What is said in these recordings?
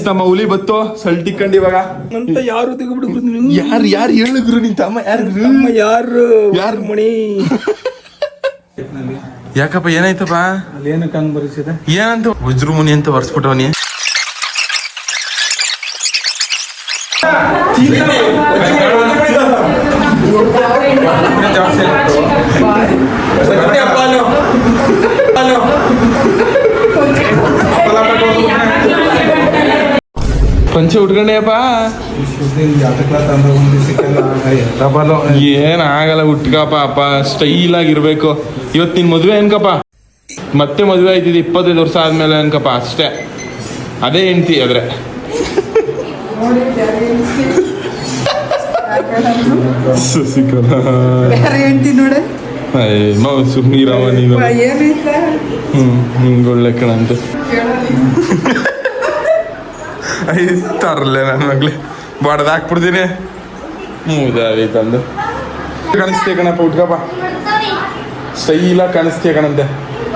ನಮ್ಮ ಹುಲಿ ಬತ್ತು? ಸಲ್ಟಿಕ್ಕಂಡು ಇವಾಗ. ಅಂತ ಯಾರು ತೆಗೆಬಿಡ್ಬೋದು ಯಾರು ಯಾರು ಹೇಳಿದ್ರು ನಿನ್ ತಮ್ಮ ಯಾರು ಯಾರು? ಯಾರು? ಮಣಿ. ಯಾಕಪ್ಪ ಏನಾಯ್ತಪ್ಪ? ಅಲ್ಲಿ ಏನಕ್ಕೆ ಹಂಗ್ ಬರಿಸಿದೆ? ಏನಂತ? ವಜ್ರಮುನಿ ಅಂತ ಬರ್ಸ್ಬಿಟ್ಟವನಿ. ಪಂಚೆ ಉಟ್ಕೊಂಡೆಯಪ್ಪ ಏನ್ ಆಗಲ್ಲ ಉಟ್ಕಪ್ಪ ಅಪ್ಪ ಸ್ಟೈಲ್ ಆಗಿರ್ಬೇಕು. ಇವತ್ತು ನಿನ್ ಮದ್ವೆ ಅನ್ಕಪ್ಪ. ಮತ್ತೆ ಮದ್ವೆ ಆಯ್ತಿದ್ದು ಇಪ್ಪತ್ತೈದು ವರ್ಷ ಆದ್ಮೇಲೆ ಅನ್ಕಪ್ಪ ಅಷ್ಟೇ. ಅದೇ ಹೆಂಡ್ತಿ ಆದ್ರೆ. ಸುಮ್ಮೀರವ ನೀನು. ಹ್ಮ್ ಒಳ್ಳೆ ಕಣಂತ. ತರಲೆ ನನ್ನ ಮಗ್ಲಿ ಬಡ್ದು ಹಾಕ್ಬಿಡ್ತೀನಿ. ಮೂದಾವಿ ತಂದು. ಕಾಣಿಸ್ತೀಯ ಕಣಪ್ಪ, ಉಟ್ಕಪ್ಪ. ಸ್ಟೈಲಾಗಿ ಕಾಣಿಸ್ತೀಯ ಕಣಂತೆ.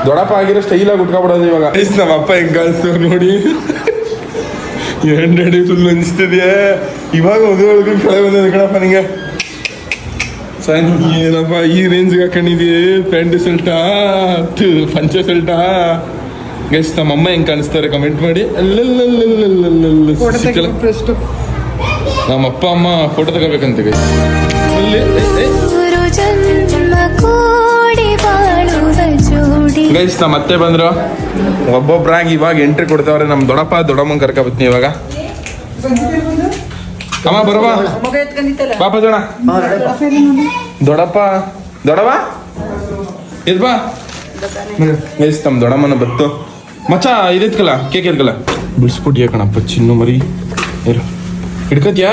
ದೊಡ್ಡಪ್ಪ ಆಗಿರೋ ಸ್ಟೈಲಾಗಿ ಉಟ್ಕೊಬಿಡೋದು ಇವಾಗ. ಐಸ್ ನಮ್ಮ ಅಪ್ಪ ಹೆಂಗ್ ನೋಡಿ. ಎಂಡಡಿ ಫುಲ್ ಅನಿಸ್ತಿದ್ಯಾ ಇವಾಗ ಮದುವೆ ಕಳೆ ಬಂದಿದೆ ಕಣಪ್ಪ ನಿಂಗೆ. ಏನಪ್ಪ, ಈ ರೇಂಜ್ಗೆ ಹಾಕೊಂಡಿದ್ಯೆ? ಪ್ಯಾಂಟ್ ಸೆಲ್ಟಾ ಪಂಚೆ ಸೆಲ್ಟಾ ಗೈಸ್ ನಮ್ಮ ಅಮ್ಮ ಹೆಂಗ್ ಕಾಣಿಸ್ತಾರೆ ಕಮೆಂಟ್ ಮಾಡಿ. ನಮ್ಮ ಅಪ್ಪ ಅಮ್ಮ ಫೋಟೋ ತಗೋಬೇಕಂತ ಗೈಸ್ ನಮ್ಮ ಅತ್ತೆ ಬಂದ್ರು. ಒಬ್ಬೊಬ್ರಾಗಿ ಇವಾಗ ಎಂಟ್ರಿ ಕೊಡ್ತಾವ್ರೆ. ನಮ್ ದೊಡ್ಡಪ್ಪ ದೊಡ್ಡಮ್ಮನ್ ಕರ್ಕೊಬತ್ನಿ ಇವಾಗ. ಅಮ್ಮ ಬರವಾ ಪಾಪ ದೊಡ ದೊಡಪ್ಪ ದೊಡವಾ ಇದ್ ಬಾ. ಗೈಸ್ ತಮ್ಮ ದೊಡಮ್ಮನ ಬತ್ತು. ಮಚ್ಚ ಇದಿತ್ಕಲ್ಲ ಕೇಕ್ ಇರ್ಕಲ್ಲ ಬಿಡಿಸ್ಬಿಟ್ಟಿಯ ಕಣಪ್ಪ, ಚಿನ್ನು ಮರಿ. ಇರು. ಹಿಡ್ಕತ್ಯಾ?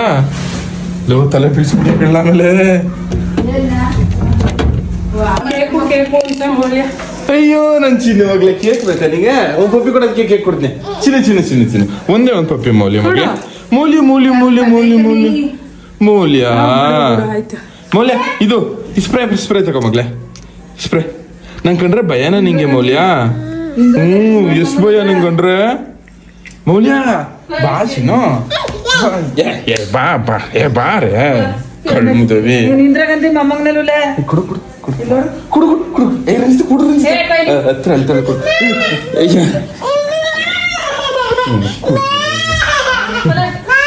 ಲೋ, ತಲೆ ಬಿಡಿಸ್ಬಿಟ್ಟಿಯ ಕಣ್ಣ ಆಮೇಲೆ. ಅಯ್ಯೋ, ನನ್ ಚಿನ್ನು ಮಗ್ಲೆ ಕೇಕ್ ಬೇಕಾ ನಿಂಗೆ? ಒಂದ್ ಪಪ್ಪಿ ಕೊಡೋದಕ್ಕೆ ಕೇಕ್ ಕೊಡ್ತೀನಿ. ಚಿನ್ನ ಚಿನ್ನ ಚಿನ್ನ ಚಿನ್ನ. ಒಂದೇ ಒಂದ್ ಪಪ್ಪಿ ಮೌಲ್ಯ ಮಗ್ಲೆ ಮೌಲ್ಯ ಮೌಲ್ಯ ಮೌಲ್ಯ ಮೌಲ್ಯ ಮೌಲ್ಯ. ಮೌಲ್ಯ. ಮೌಲ್ಯ, ಇದು ಸ್ಪ್ರೇ ಸ್ಪ್ರೇ ತಗೋ ಮಗ್ಲೆ ಸ್ಪ್ರೇ ನಂಗೆ ಕಂಡ್ರೆ ಭಯನ ನಿಂಗೆ ಮೌಲ್ಯ. ಹ್ಮ್ ಎಷ್ಟ್ ಭಯ ನಿಂಗೆ ಕಂಡ್ರೆ ಮೌಲ್ಯ ಬಾ ಚಿನ್ನು. ಬಾ, ಏ, ಏ, ಬಾ ಬಾ ಏ ಬಾರೆ ಕಣ್ಣು ಮುದವಿ ಇಂದ್ರಾಗಂತಿ ಮೊಮ್ಮಗನಲ್ಲೇ? ಕುಡು ಕುಡು ಕುಡು. ಕುಡು ಕುಡು ಕುಡು. ಏ ರನ್ಸ್ತು ಕುಡು ರನ್ಸ್ತು. ಏ, ಕೈ. ಆ, ಹತ್ರ ಹತ್ರ ಕುಡು ಅಯ್ಯ. ಹ್ಮ್, ಕುಡು.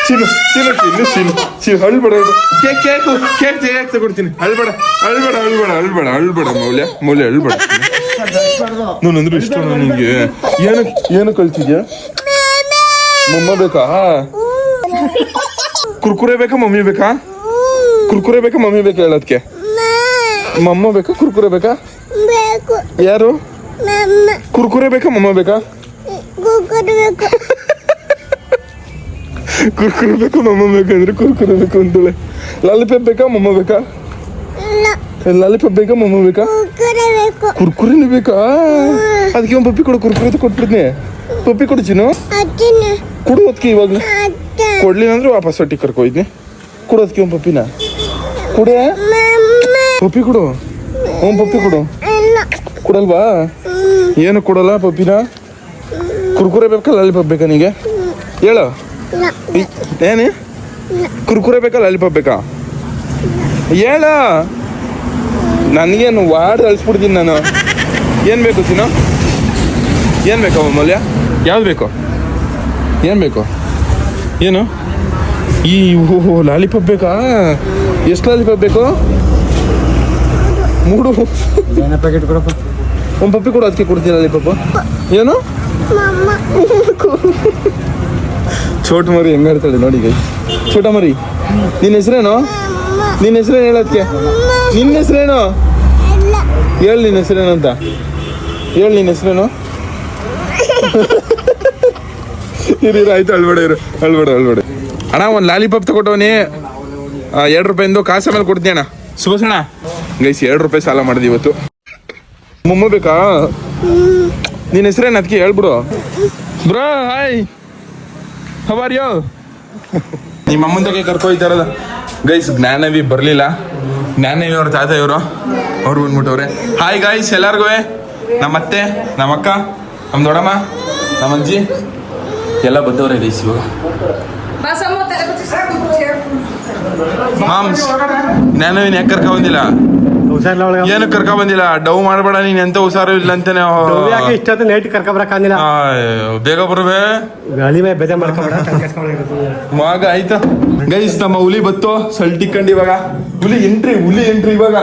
ಚಿನ್ನು ಚಿನ್ನು ಚಿನ್ನು ಚಿನ್ನು. ಚಿನ್ನು ಅಳ್ಬೇಡ ಅಳ್ಬೇಡ. ಕೇಕ್ ಕೇಕು ಕೇಕ್ ಕೇಕ್ ತಗೊಡ್ತೀನಿ. ಅಳ್ಬೇಡ ಅಳ್ಬೇಡ ಅಳ್ಬೇಡ ಅಳ್ಬೇಡ ಅಳ್ಬೇಡ ಮೌಲ್ಯ. ಮೌಲ್ಯ ಅಳ್ಬೇಡ. ನಾನು ಅಂದ್ರೆ ಇಷ್ಟ ನಿಂಗೆ? ಏನು ಏನು ಕಲ್ತಿದ್ಯಾ ಮಮ್ಮ ಬೇಕಾ? ಕುರ್ಕುರೆ ಬೇಕಾ ಮಮ್ಮಿ ಬೇಕಾ? ಕುರ್ಕುರೆ ಬೇಕಾ ಮಮ್ಮಿ ಬೇಕಾ ಹೇಳೋದಕ್ಕೆ? ಮಮ್ಮ ಬೇಕಾ ಕುರ್ಕುರೆ ಬೇಕಾ? ಬೇಕು ಯಾರು? ಕುರ್ಕುರೆ ಬೇಕಾ ಮಮ್ಮ ಬೇಕಾ? ಕುರ್ಕುರೆ ಬೇಕು ಮಮ್ಮ ಬೇಕಂದ್ರೆ ಕುರ್ಕುರೆ ಬೇಕು ಅಂತೇಳಿ. ಲಾಲಿಪಾಪ್ ಬೇಕಾ ಮಮ್ಮ ಬೇಕಾ? ಲಾಲಿಪಾಪ್ ಬೇಕಾ ಮಮ್ಮ ಬೇಕಾ? ಕುರ್ಕುರಿನೂ ಬೇಕಾ? ಅದಕ್ಕೆ ಒಂದು ಪಪ್ಪಿ ಕೊಡು ಕುರ್ಕುರಿ ಅಂತ ಕೊಟ್ಬಿಡ್ತೀನಿ. ಪಪ್ಪಿ ಕೊಡು ಚಿನ್ನು. ಕೊಡು ಅದಕ್ಕೆ ಇವಾಗ. ಕೊಡ್ಲಿಲ್ಲ ಅಂದ್ರೆ ವಾಪಸ್ ಹೊಟ್ಟಿ ಕರ್ಕೊಯ್ದಿನಿ ಕೊಡು ಅದಕ್ಕೆ ಒಂದು ಪಪ್ಪಿನ. ಕೊಡೆ? ಪಪ್ಪಿ ಕೊಡು. ಹ್ಞೂ ಪಪ್ಪಿ ಕೊಡು. ಕೊಡಲ್ವಾ? ಏನು ಕೊಡಲ್ಲ ಪಪ್ಪಿನ? ಕುರ್ಕುರೆ ಬೇಕಾ ಲಾಲಿಪಾಪ್ ಬೇಕಾ ನಿಂಗೆ? ಹೇಳು. ಏನು? ಕುರ್ಕುರೆ ಬೇಕಾ ಲಾಲಿಪಾಪ್ ಬೇಕಾ? ಹೇಳ. ನನಗೇನು ವಾರ್ಡ್ ಅಳಿಸ್ಬಿಡ್ತೀನಿ ನಾನು. ಏನು ಬೇಕು ಸಿನ? ಏನು ಬೇಕು ಮೌಲ್ಯ? ಯಾವ್ದು ಬೇಕು? ಏನು ಬೇಕು? ಏನು? ಈ ಓಹೋ ಲಾಲಿಪಾಪ್ ಬೇಕಾ? ಎಷ್ಟು ಲಾಲಿಪಾಪ್ ಬೇಕು? ಮೂಡು ಏನ ಪ್ಯಾಕೆಟ್ ಕೊಡಪ್ಪ ಒಂದು ಪಪ್ಪಿ ಕೊಡು ಅದಕ್ಕೆ ಕೊಡ್ತೀನಿ ಲಾಲಿಪಾಪ್. ಏನು? ಚೋಟ ಚೋಟ್ ಮರಿ ಹೆಂಗಾಡ್ತಾಳೆ ನೋಡಿ ಗೈ ಚೋಟ ಮರಿ ನಿನ್ನ ಹೆಸರೇನು? ನಿನ್ನ ಹೆಸರೇನು ಹೇಳೋದಕ್ಕೆ? ನಿನ್ನ ಹೆಸರೇನು? ಏನು ಹೇಳು ನಿನ್ನ ಹೆಸರೇನು ಅಂತ. ಹೇಳು ನಿನ್ನ ಹೆಸರೇನು? ಇರು ಆಯ್ತು ಅಳ್ಬೇಡ ಇರು. ಅಳ್ಬೇಡ ಅಳ್ಬೇಡ. ಅಣ್ಣ ಒಂದು ಲಾಲಿಪಾಪ್ ತಗೊಟ್ಟವನಿ. ಎರಡು ರೂಪಾಯಿಂದು ಕಾಸು ಮೇಲೆ ಕೊಡ್ತೀನಿ ಅಣ್ಣ. ಸುಭಸಣ ಗೈಸ್ ಎರಡು ರೂಪಾಯಿ ಸಾಲ ಮಾಡಿದೆ ಇವತ್ತು. ಮೊಮ್ಮ ಬೇಕಾ? ನಿನ್ನ ಹೆಸರೇನು? ಅದಕ್ಕೆ ಹೇಳ್ಬಿಡು. ಬ್ರೋ ಹಾಯ್ ಹವಾರ್ ಯೋ ನಿಮ್ಮ ಅಮ್ಮಂದಕ್ಕೆ ಕರ್ಕೊಯ್ತಾರಲ್ಲ ಗೈಸ್ ಜ್ಞಾನವಿ ಬರಲಿಲ್ಲ. ಜ್ಞಾನವಿ ಅವ್ರ ತಾತ ಇವರು. ಅವ್ರು ಬಂದ್ಬಿಟ್ಟವ್ರೆ. ಹಾಯ್ ಗಾಯ್ಸ್ ಎಲ್ಲಾರ್ಗು? ನಮ್ಮ ಅತ್ತೆ ನಮ್ಮ ಅಕ್ಕ ನಮ್ಮ ಅಜ್ಜಿ ಎಲ್ಲ ಬಂದವ್ರೆ ಗೈಸ್ ಇವಾಗ. ಮಾಮ್ಸ್ ಜ್ಞಾನವಿನ ಯಾಕೆ ಯಾಕೆ ಕರ್ಕ ಒಳಗೆ ಏನು ಕರ್ಕ ಬಂದಿಲ್ಲ. ಡವ್ ಮಾಡಬೇಡ ನೀನ್ ಎಂತ ಹುಷಾರು ಇಲ್ಲ ಅಂತಾನೆ ಯಾಕೆ ಇಷ್ಟೊತ್ತು ನೈಟ್ ಕರ್ಕೊಬರಕ್ಕಾಗಿಲ್ಲ ಆ, ಬೇಗ ಬರ್ಬೇ ಗಾಳಿ ಮೇಲೆ ಬೇಜಾರ್ ಮಾಡ್ಕೊಬೇಡ ಕರ್ಕೊಂಡ್ಬರಕ್ಕೆ. ಮಗ ಆಯ್ತಾ. ಗೈಸ್ ನಮ್ಮ ಹುಲಿ ಬತ್ತು ಸಲ್ಟಿಕ್ಕಂಡು ಇವಾಗ. ಹುಲಿ ಎಂಟ್ರಿ ಹುಲಿ ಎಂಟ್ರಿ ಇವಾಗ.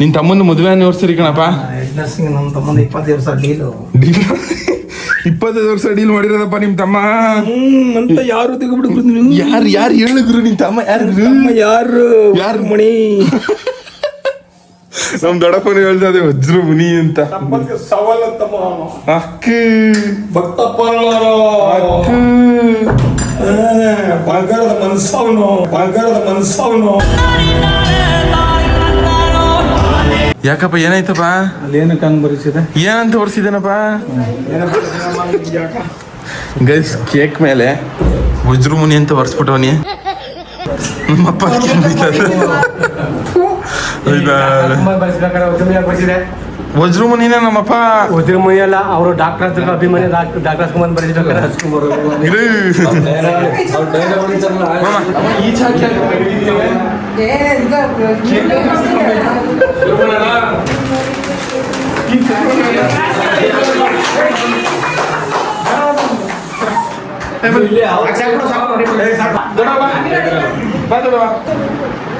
ನಿನ್ ತಮ್ಮನ ಮದುವೆ ಆನಿವರ್ಸರಿ ಕಣಪ್ಪ. ನಮ್ಮ ತಮ್ಮಂದ ಇಪ್ಪತ್ತು ವರ್ಷ ಡೀಲು ಇಪ್ಪತ್ತೈದು ವರ್ಷ ಡೀಲ್ ಮಾಡಿರೋದಪ್ಪ ನಿಮ್ ತಮ್ಮ. ಅಂತ ಯಾರು ತೆಗೆಬಿಡ್ರು ಯಾರು ಯಾರು ಹೇಳಿದ್ರು ನಿನ್ ತಮ್ಮ ಯಾರು? ಯಾರು? ಯಾರು? ಮಣಿ ನಮ್ ದೊಡ್ಡಪ್ಪನ ಹೇಳ್ತಾ ಅದೇ ವಜ್ರ ಮುನಿ ಅಂತ. ಅಕ್ಕಿ ಅಕ್ಕ. ಭಕ್ತಪ್ಪ ಅಕ್ಕ. ಬಂಗಾರದ ಮನ್ಸವನು ಬಂಗಾರದ ಮನ್ಸವನು ಯಾಕಪ್ಪ ಏನಾಯ್ತಪ್ಪ? ಅಲ್ಲೇನಕ್ಕೆ ಹಂಗ್ ಬರಿಸಿದೆ? ಏನಂತ ಹೊರ್ಸಿದೇನಪ್ಪ ಗೈಸ್ ಕೇಕ್ ಮೇಲೆ ವಜ್ರ ಮುನಿ ಅಂತ ಹೊರ್ಸ್ಬಿಟ್ಟವನಿ ನಮ್ಮಪ್ಪ ಅದಕ್ಕೆ ಬೈತಾರೆ. ಹೌದಾ? ತುಂಬ ಬರೆಸ್ಬೇಕಾದ್ರೆ ಉದ್ಯಮ ಯಾಕೆ ಬರೆಸಿದೆ ವಜ್ರ ಮುನಿನ ನಮ್ಮಪ್ಪ ಉದ್ಯಮ ಅಲ್ಲ ಅವರು ಡಾಕ್ಟರ್ ಹತ್ರ ಅಭಿಮಾನಿ ಡಾಕ್ಟರ್ ಡಾಕ್ಟರ್ ಹಸ್ಕೊಂಡ್ ಬಾ ಹಸ್ಕೊಂಡ್ ಇರು.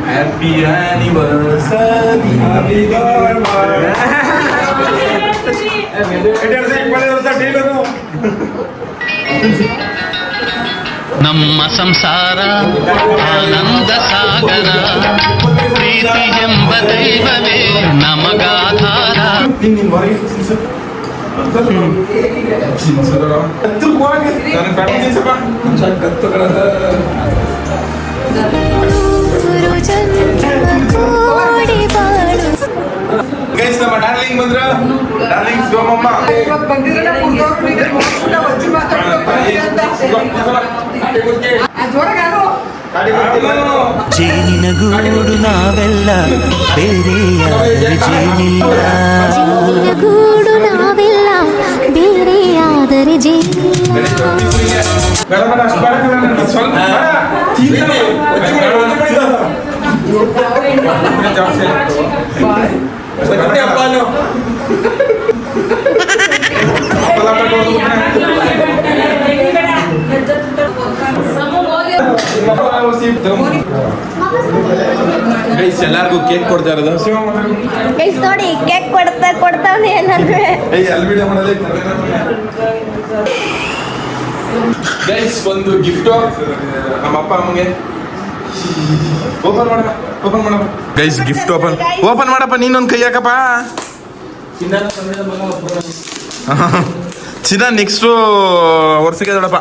ಮಾಮ, ಈಚೆ ಹಾಕಿ ಹಾಕಿ. ಏ ಇದು ಹ್ಯಾಪಿ ಆನಿವರ್ಸರಿ ನಮ್ಮ ಸಂಸಾರ ಆನಂದ ಸಾಗರ ಪ್ರೀತಿ ಎಂಬ ದೈವವೇ ನಮಗಾಧಾರ ಗೈಸ್ ನಮ್ಮ ಡಾರ್ಲಿಂಗ್ ಬಂದ್ರ ಡಾರ್ಲಿಂಗ್ ಸೋಮಮ್ಮ ಇವತ್ತು ಬಂದಿದ್ರೆ ವಜ್ಜಿ ಅದ್ರೊಳಗೆ ಯಾರು ಜೇನಿನ ಗೂಡು ನಾವೆಲ್ಲ ಬೇರೆಯಾದರೆ ಜೇನಿಲ್ಲ ಗೂಡು ನಾವೆಲ್ಲ ಬೇರೆಯಾದರೆ ಜೇನಿಲ್ಲ ಗೈಸ್ ಎಲ್ಲಾರ್ಗು ಕೇಕ್ ಕೊಡ್ತಾ ಇರೋದು ಗೈಸ್ ನೋಡಿ ಕೇಕ್ ಕೊಡ್ತಾ ಕೊಡ್ತಾವನೆ ಎಲ್ಲರೂ ಗೈಸ್ ಒಂದು ಗಿಫ್ಟ್ ನಮ್ಮ ಅಪ್ಪ ಅಮ್ಮಗೆ ಓಪನ್ ಮಾಡಪ್ಪ ಓಪನ್ ಮಾಡಪ್ಪ ಗೈಸ್ ಗಿಫ್ಟ್ ಓಪನ್ ಓಪನ್ ಮಾಡಪ್ಪ ನೀನೊಂದು ಕೈ ಹಾಕಪ್ಪ. ಚಿನ್ನ ನೆಕ್ಸ್ಟ್ ವರ್ಷಕ್ಕೆ ನೋಡಪ್ಪ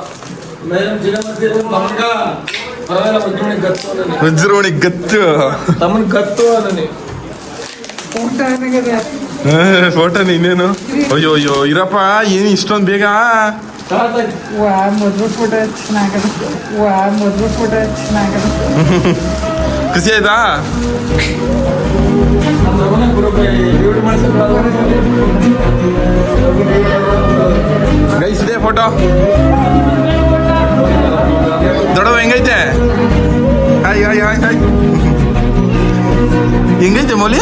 ವಜ್ರಮಣಿ ಗತ್ತು ತಮ್ಮನ್ ಗತ್ತು ಅದನ್ನೇ ಫೋಟೋ ಇನ್ನೇನು? ಅಯ್ಯೋ ಅಯ್ಯೋ, ಇರಪ್ಪ, ಏನು ಇಷ್ಟೊಂದು ಬೇಗ? ಖುಷಿ ಆಯ್ತಾ? ಗೈಸ್ ಇದೆ ಫೋಟೋ ದೊಡ್ಡವ ಹೆಂಗೈತೆ? ಹಾಯ್ ಹಾಯ್ ಹಾಯ್ ಹಾಯ್ ಹೆಂಗೈತೆ ಮೌಲಿ?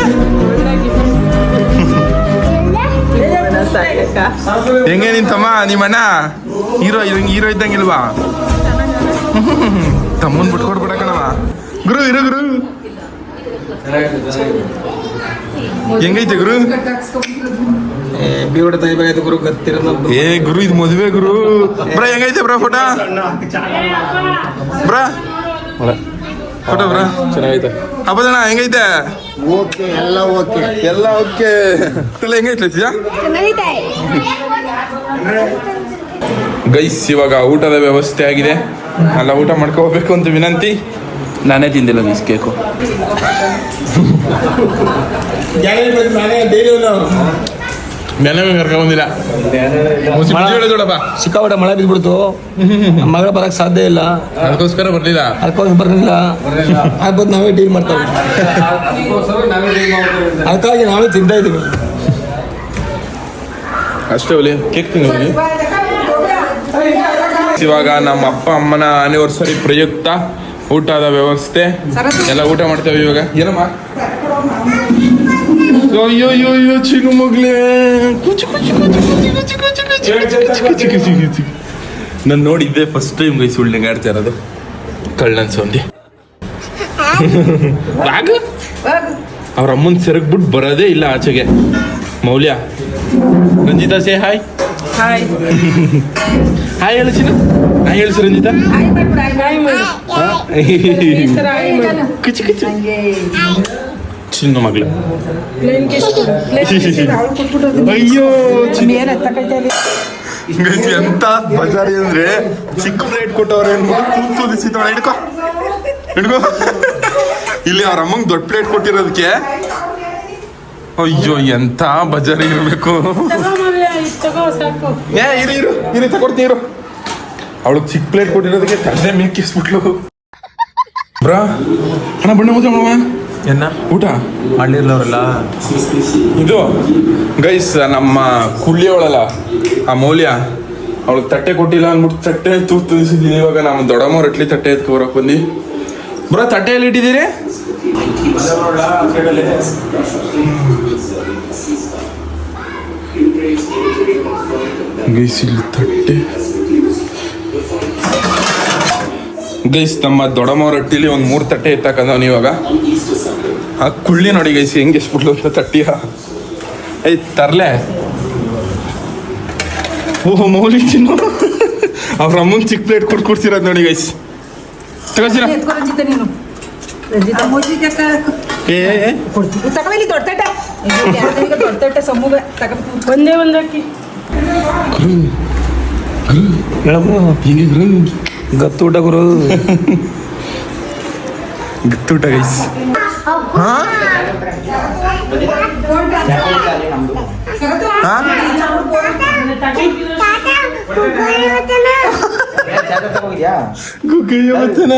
ಹೆಂಗೆ ನಿನ್ ತಮ್ಮ ನಿಮ್ಮ ಅಣ್ಣ? ಹೀರೋ ಹೀರೋ ಇದ್ದಂಗಿಲ್ವಾ ತಮ್ಮನ್ ಬಿಟ್ಕೊಡ್ಬಿಡ ಕಣವ ಗುರು ಇರು ಗುರು. ಹೆಂಗೈತೆ ಗುರು? ಏ ಗುರು ಇದು ಮದುವೆ ಗುರು. ಬ್ರಾ ಹೆಂಗೈತೆ ಬ್ರಾ ಫೋಟೋ? ಬ್ರಾ? ಫೋಟೋ ಬ್ರಾ ಚೆನ್ನಾಗೈತೆ. ಹಬ್ಬದಣ್ಣ ಹೆಂಗೈತೆ? ಓಕೆ ಎಲ್ಲ ಓಕೆ. ಎಲ್ಲ ಓಕೆ. ಎಲ್ಲ ಹೆಂಗೈತೆ ಲಚಿಜಾ ಗೈಸ್ ಇವಾಗ ಊಟದ ವ್ಯವಸ್ಥೆ ಆಗಿದೆ. ಅಲ್ಲ ಊಟ ಮಾಡ್ಕೋಬೇಕು ಅಂತ ವಿನಂತಿ. ನಾನೇ ತಿಂದಿಲ್ಲ ಗೈಸ್ ಕೇಕು. ನೆನೆ ಕರ್ಕೊಂಡ್ ಬಂದಿಲ್ಲ. ಸಿಕ್ಕಾಪಟ್ಟೆ ಮಳೆ ಬಿದ್ಬಿಡ್ತು ನಮ್ಮ ಮಗಳ ಬರಕ್ ಸಾಧ್ಯ ಇಲ್ಲ. ಅದಕ್ಕೋಸ್ಕರ ಬರ್ಲಿಲ್ಲ. ಅದಕ್ಕೋಸ್ಕರ ಬರ್ಲಿಲ್ಲ. ಆಗ್ಬೋದು ನಾವೇ ಡೀಲ್ ಮಾಡ್ತೇವೆ. ಅದಕ್ಕಾಗಿ ನಾವೇ ತಿಂತಾ ಇದೀವಿ. ಅಷ್ಟೇ ಒಲಿ ಕೇಕ್ ತಿನ್ನಿ ಇವಾಗ ನಮ್ಮ ಅಪ್ಪ ಅಮ್ಮನ ಆನಿವರ್ಸರಿ ಪ್ರಯುಕ್ತ ಊಟದ ವ್ಯವಸ್ಥೆ. ಎಲ್ಲ ಊಟ ಮಾಡ್ತೇವೆ ಇವಾಗ. ಏನಮ್ಮ? ಅಯ್ಯೋ ಅಯ್ಯೋ ಅಯ್ಯೋ ಚಿನ್ನು ಮಗ್ಲೇ ಕುಚು ಕುಚು ಕುಚು ಕುಚು ಕುಚು ಕುಚು ಕುಚು ಕುಚು ಕುಚು ಕುಚು ಕುಚು. ನಾನು ನೋಡಿದ್ದೆ ಫಸ್ಟ್ ಟೈಮ್ ಗೈ ಸುಳ್ಳು ಆಡ್ತಾ ಇರೋದು ಕಳ್ಳನ್ ಸೊಂದಿ ಅವ್ರ ಅಮ್ಮನ್ ಸೆರಗ್ಬಿಟ್ಟು ಬರೋದೇ ಇಲ್ಲ ಆಚೆಗೆ Moulya Ranjitha say hi hi hi ಹೇಳು ಚಿನ್ನ ಹಾಯ್ ಹೇಳು ರಂಜಿತಾ ಕುಚು ಕುಚು ಚಿನ್ನ ಮಗಳು? ಅಯ್ಯೋ ಎಂತ ಬಜಾರಿ ಅಂದ್ರೆ ಚಿಕ್ಕ ಪ್ಲೇಟ್ ಕೊಟ್ಟವ್ರೆ ತೂದಿಸಿದವ ಹಿಡ್ಕೋ. ಹಿಡ್ಕೋ. ಇಲ್ಲಿ ಅವ್ರ ಅಮ್ಮಂಗ್ ದೊಡ್ಡ ಪ್ಲೇಟ್ ಕೊಟ್ಟಿರೋದಕ್ಕೆ. ಅಯ್ಯೋ, ಎಂತ ಬಜಾರಿ ಇರ್ಬೇಕು. ಏ, ಇರು ಇರು. ಇರಿ, ತಗೊಡ್ತೀನಿ, ಇರು. ಅವಳಿಗೆ ಚಿಕ್ಕ ಪ್ಲೇಟ್ ಕೊಟ್ಟಿರೋದಕ್ಕೆ ತಂದೆ ಮೇಕಿಸ್ಬಿಟ್ಲು. ಬ್ರಾ ಅಣ್ಣ ಬಣ್ಣ ಮಾಡವ ಎನ್ನ ಊಟ? ಹಳ್ಳಿರ್ಲವ್ರಲ್ಲ ಇದು ಗೈಸ್ ನಮ್ಮ ಕುಳ್ಳಿಯವಳಲ್ಲ ಆ ಮೌಲ್ಯ. ಅವಳಿಗೆ ತಟ್ಟೆ ಕೊಟ್ಟಿಲ್ಲ ಅಂದ್ಬಿಟ್ಟು ತಟ್ಟೆ ತೂತು ತುದಿಸಿದ್ದೀನಿ ಇವಾಗ ನಮ್ಮ ದೊಡ್ಡಮ್ಮ ಇಟ್ಲಿ ತಟ್ಟೆ ಎತ್ಕೊ ಬರಕ್ ಬಂದು ಬ್ರಾ ತಟ್ಟೆ ಎಲ್ಲಿ ಇಟ್ಟಿದ್ದೀರಿ? ಗೈಸ್ ಇಲ್ಲಿ ತಟ್ಟೆ. ಗೈಸ್ ನಮ್ಮ ದೊಡ್ಡಮ್ಮವ್ರ ಹಟ್ಟಿಲಿ ಒಂದು ಮೂರು ತಟ್ಟೆ ಎತ್ತಾಕಂದವ್ ಇವಾಗ ಆ ಕುಳ್ಳಿ ನೋಡಿ ಗೈಸ್ ಹೆಂಗೆ ಎಷ್ಟು ಅಂತ ತಟ್ಟಿಯ. ಐ ತರ್ಲೆ. ಓಹೋ ಮೌಲಿ ತಿನ್ನು ಅವ್ರ ಅಮ್ಮನ್ ಚಿಕ್ಕ ಪ್ಲೇಟ್ ಕೊಟ್ಟು ಕೊಡ್ಸಿರೋದು ನೋಡಿ ಗೈಸ್. ತಗೋಸಿರ ಏ ತಗೊಳ್ಳಿ ದೊಡ್ಡ ತಟ್ಟೆ. ದೊಡ್ಡ ತಟ್ಟೆ ಸಮೂಹ? ತಗೊಂಡು ಒಂದೇ ಒಂದು ಹಾಕಿ ಹಿಂಗೆ ಗತ್ತೂಟ ಗುರು ಗತ್ತೂಟ ಗೈಸ್ ಹಾ ಗುರು ಗತ್ತೂಟ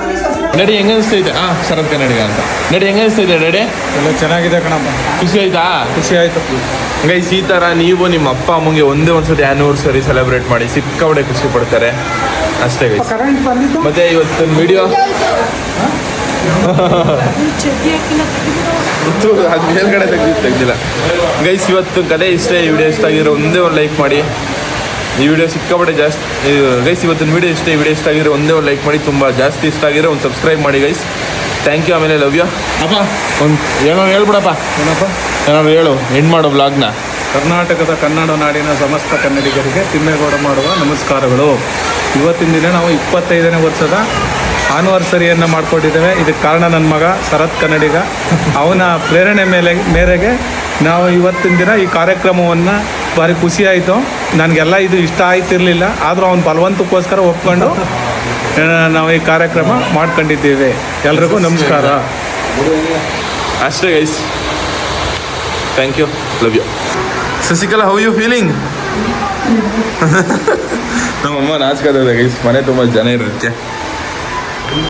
ಗೈಸ್ ನಡಿ ಹೆಂಗ ಅನಿಸ್ತೈತೆ ಹಾ ಶರತ್ ಕನ್ನಡಿಗ ಅಂತ. ನಡಿ ಹೆಂಗ ಅನಿಸ್ತೈತೆ ನಡಿ. ಎಲ್ಲ ಚೆನ್ನಾಗಿದೆ ಕಣಪ್ಪ. ಖುಷಿ ಆಯ್ತಾ? ಖುಷಿ ಆಯ್ತು. ಗೈಸ್ ಈ ತರ ನೀವು ನಿಮ್ಮ ಅಪ್ಪ ಅಮ್ಮಗೆ ಒಂದೇ ಒಂದ್ಸತಿ ಆನಿವರ್ಸರಿ ಸೆಲೆಬ್ರೇಟ್ ಮಾಡಿ ಸಿಕ್ಕಾಪಟ್ಟೆ ಖುಷಿ ಪಡ್ತಾರೆ. ಅಷ್ಟೇ ಗೈಸ್ ಮತ್ತೆ ಇವತ್ತು ವಿಡಿಯೋ ಅದು ಮೇಲ್ಗಡೆ ತೆಗ್ದು ತೆಗ್ದಿಲ್ಲ. ಗೈಸ್ ಇವತ್ತು ಕಡೆ ಇಷ್ಟೇ ಈ ವಿಡಿಯೋ ಇಷ್ಟ ಆಗಿರೋ ಒಂದೇ ಒಂದು ಲೈಕ್ ಮಾಡಿ. ಈ ವಿಡಿಯೋ ಸಿಕ್ಕಾಪಟ್ಟೆ ಜಾಸ್ತಿ ಗೈಸ್ ಇವತ್ತಿನ ವಿಡಿಯೋ ಇಷ್ಟ ಈ ವಿಡಿಯೋ ಇಷ್ಟ ಆಗಿರೋ ಒಂದೇ ಒಂದು ಲೈಕ್ ಮಾಡಿ. ತುಂಬ ಜಾಸ್ತಿ ಇಷ್ಟ ಆಗಿರೋ ಒಂದು ಸಬ್ಸ್ಕ್ರೈಬ್ ಮಾಡಿ ಗೈಸ್ ಥ್ಯಾಂಕ್ ಯು ಆಮೇಲೆ ಲವ್ ಯು ಅಪ್ಪ ಒಂದು ಏನೋ ಹೇಳ್ಬಿಡಪ್ಪ. ಏನಪ್ಪ? ಏನಾದ್ರು ಹೇಳು ಎಂಡ್ ಮಾಡೋ ವ್ಲಾಗ್ನ ಕರ್ನಾಟಕದ ಕನ್ನಡ ನಾಡಿನ ಸಮಸ್ತ ಕನ್ನಡಿಗರಿಗೆ ತಿಮ್ಮೇಗೌಡ ಮಾಡುವ ನಮಸ್ಕಾರಗಳು. ಇವತ್ತಿನ ದಿನ ನಾವು ಇಪ್ಪತ್ತೈದನೇ ವರ್ಷದ ಆನಿವರ್ಸರಿಯನ್ನು ಮಾಡಿಕೊಂಡಿದ್ದೇವೆ. ಇದಕ್ಕೆ ಕಾರಣ ನನ್ನ ಮಗ ಶರತ್ ಕನ್ನಡಿಗ. ಅವನ ಪ್ರೇರಣೆ ಮೇಲೆ ಮೇರೆಗೆ ನಾವು ಇವತ್ತಿನ ದಿನ ಈ ಕಾರ್ಯಕ್ರಮವನ್ನು ಭಾರಿ ಖುಷಿ ಆಯಿತು ನನಗೆಲ್ಲ ಇದು ಇಷ್ಟ ಆಯ್ತಿರಲಿಲ್ಲ. ಆದರೂ ಅವನ ಬಲವಂತಕ್ಕೋಸ್ಕರ ಒಪ್ಕೊಂಡು ನಾವು ಈ ಕಾರ್ಯಕ್ರಮ ಮಾಡ್ಕೊಂಡಿದ್ದೇವೆ. ಎಲ್ರಿಗೂ ನಮಸ್ಕಾರ. ಅಷ್ಟೇ guys thank you love you Shashikala how you feeling ನಮ್ಮಮ್ಮ ನಾಚ್ಕೋತದೆ ಗೈಸ್ ಮನೆ ತುಂಬ ಜನ ಇರುತ್ತೆ.